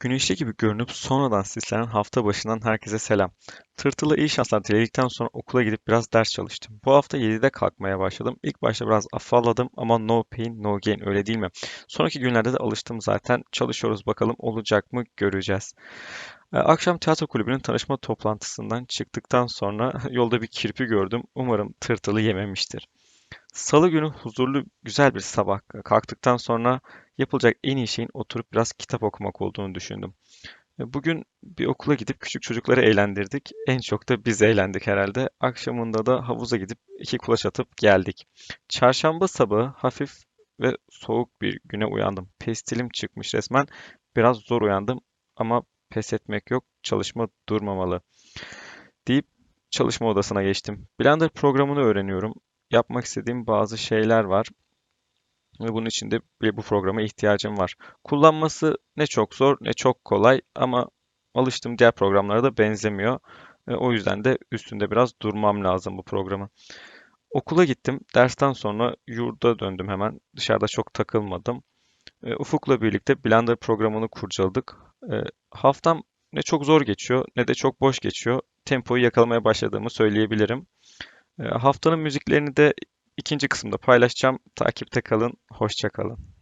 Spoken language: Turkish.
Güneşli gibi görünüp sonradan sislenen hafta başından herkese selam. Tırtıla iyi şanslar diledikten sonra okula gidip biraz ders çalıştım. Bu hafta 7'de kalkmaya başladım. İlk başta biraz afalladım ama no pain no gain öyle değil mi? Sonraki günlerde de alıştım zaten. Çalışıyoruz bakalım olacak mı göreceğiz. Ee, Akşam tiyatro kulübünün tanışma toplantısından çıktıktan sonra yolda bir kirpi gördüm. Umarım tırtılı yememiştir. Salı günü huzurlu, güzel bir sabah kalktıktan sonra yapılacak en iyi şeyin oturup biraz kitap okumak olduğunu düşündüm. E, Bugün bir okula gidip küçük çocukları eğlendirdik. En çok da biz eğlendik herhalde. Akşamında da havuza gidip iki kulaç atıp geldik. Çarşamba sabahı hafif ve soğuk bir güne uyandım. Pestilim çıkmış resmen. Biraz zor uyandım ama pes etmek yok, çalışma durmamalı deyip çalışma odasına geçtim. Blender programını öğreniyorum. Yapmak istediğim bazı şeyler var ve bunun için de bu programa ihtiyacım var. Kullanması ne çok zor ne çok kolay ama alıştığım diğer programlara da benzemiyor. E, o yüzden de üstünde biraz durmam lazım bu programı. Okula gittim. Dersten sonra yurda döndüm hemen. Dışarıda çok takılmadım. E, Ufuk'la birlikte Blender programını kurcaladık. E, haftam ne çok zor geçiyor ne de çok boş geçiyor. Tempoyu yakalamaya başladığımı söyleyebilirim. E, haftanın müziklerini de ikinci kısımda paylaşacağım. Takipte kalın. Hoşça kalın.